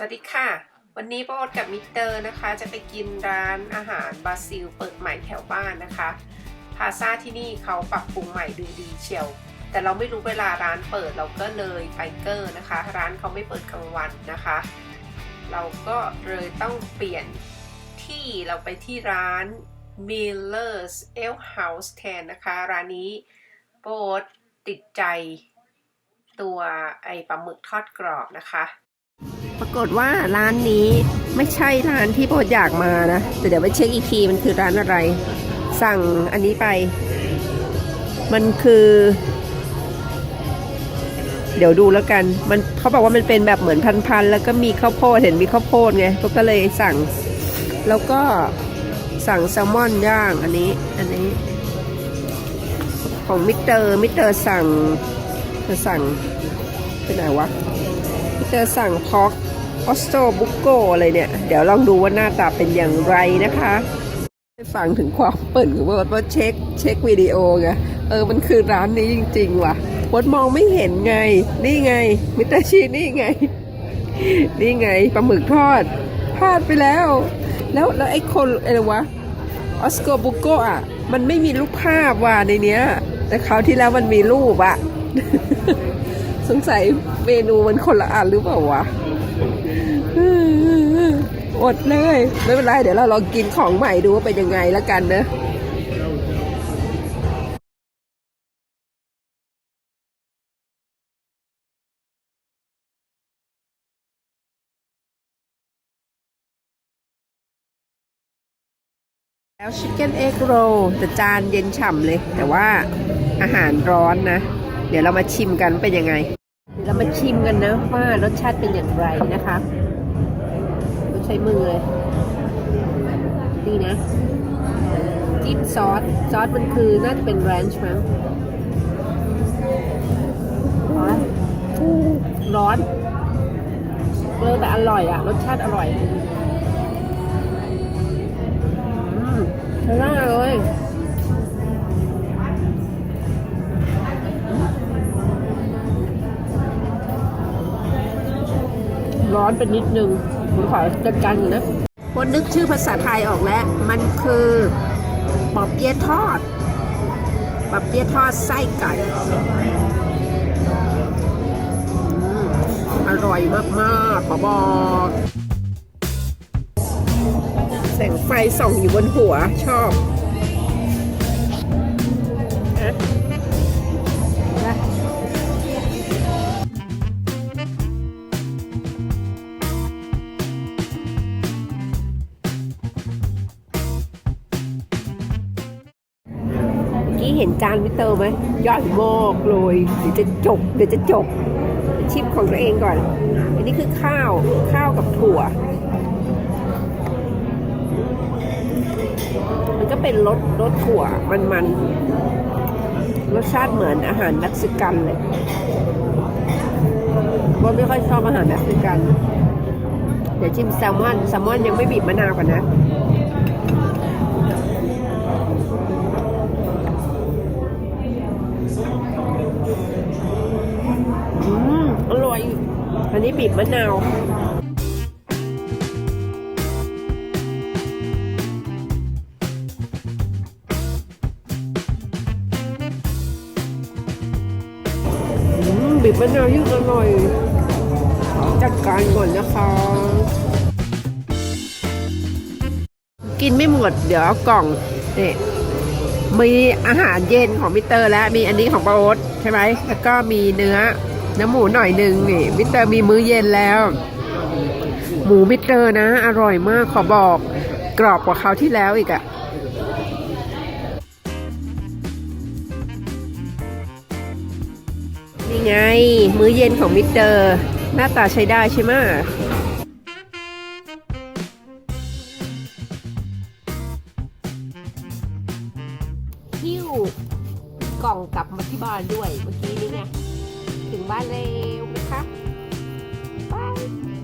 สวัสดีค่ะ วันนี้ป้าอดกับมิสเตอร์นะคะ จะไปกินร้านอาหารบราซิล เปิดใหม่แถวบ้านนะคะพาซาที่นี่เขาปรับปรุงใหม่ดูดีเชียว แต่เราไม่รู้เวลาร้านเปิดเราก็เลยไปเกอร์นะคะ ร้านเขาไม่เปิดกลางวันนะคะ เราก็เลยต้องเปลี่ยนที่เราไปที่ร้าน Miller's Ale House แทนนะคะ ร้านนี้โป๊ดติดใจตัวไอปลาหมึกทอดกรอบนะคะ ปรากฏว่าร้านนี้ไม่ใช่ร้านที่โปรดอยากมานะ แต่เดี๋ยวไปเช็คอีกทีมันคือร้านอะไร สั่งอันนี้ไป มันคือ เดี๋ยวดูแล้วกัน มันเขาบอกว่ามันเป็นแบบเหมือนพันๆแล้วก็มีข้าวโพดเห็นมีข้าวโพดไงก็เลยสั่ง แล้วก็สั่งแซลมอนย่างอันนี้อันนี้ ของมิสเตอร์มิสเตอร์สั่งจะสั่งเป็นไหนวะ จอสั่งพอกออสโตบุกโกอะไรเนี่ย เดี๋ยวลองดูว่าหน้าตาเป็นอย่างไรนะคะฟังถึงความเปิดของวดว่าเช็คเช็ควิดีโอไงเออมันคือร้านนี้จริง ๆ ว่ะวดมองไม่เห็นไง นี่ไง มิตาชีนี่ไง นี่ไงปลาหมึกทอดพลาดไปแล้ว แล้วแล้วไอ้คนอะไรวะออสโกบุโกอะ มันไม่มีรูปภาพว่ะในเนี้ย แต่คราวที่แล้วมันมีรูปอะ สงสัยเมนูมันคนละอันหรือเปล่าวะอดเลย ไม่เป็นไร เดี๋ยวเราลองกินของใหม่ดูว่าเป็นยังไงแล้วกันเนอะแล้วชิคเก้นเอ็กโรแต่จานเย็นฉ่ำเลย แต่ว่าอาหารร้อนนะ เดี๋ยวเรามาชิมกันเป็นยังไง เดี๋ยวเรามาชิมกันนะว่ารสชาติเป็นอย่างไรนะคะต้องใช้มือเลยนี่นะ จิ้มซอส ซอสมันคือน่าจะเป็นแรนช์มั้งร้อนร้อนเออแต่อร่อยอะรสชาติอร่อยอืมใช้ได้เลย อนไปนิดนึงผมขอจัดการนะคนนึกชื่อภาษาไทยออกแล้ว มันคือปอบเปี๊ยะทอดปอบเปี๊ยะทอดไส้ไก่อร่อยมากๆขอบอกแสงไฟส่องอยู่บนหัวชอบ เห็นจานวิเตอร์ไหมใหญ่มากเลยเดี๋ยวจะจบเดี๋ยวจะจบชิมของตัวเองก่อน อันนี้คือข้าวข้าวกับถั่ว มันก็เป็นรสรสถั่วมันมันรสชาติเหมือนอาหารเม็กซิกันเลยว่าไม่ค่อยชอบอาหารเม็กซิกัน เดี๋ยวชิมแซลมอนแซลมอนยังไม่บีบมะนาวก่อนนะ อันนี้บีบมะนาวบีบมะนาวยิ่งอร่อย จัดการก่อนนะคะ กินไม่หมด เดี๋ยวเอากล่องนี่มีอาหารเย็นของมิสเตอร์ แล้วมีอันนี้ของปาโอ๊ตใช่ไหมแล้วก็มีเนื้อ เนื้อหมูหน่อยหนึ่งนี่มิสเตอร์มีมื้อเย็นแล้ว หมูมิสเตอร์นะ อร่อยมากขอบอกกรอบกว่าคราวที่แล้วอีกอะนี่ไง มื้อเย็นของมิสเตอร์ หน้าตาใช้ได้ใช่ไหมหิ้วกล่องกลับมาที่บ้านด้วยเมื่อกี้นี้ไง ถึงบ้านเร็วนะคะบาย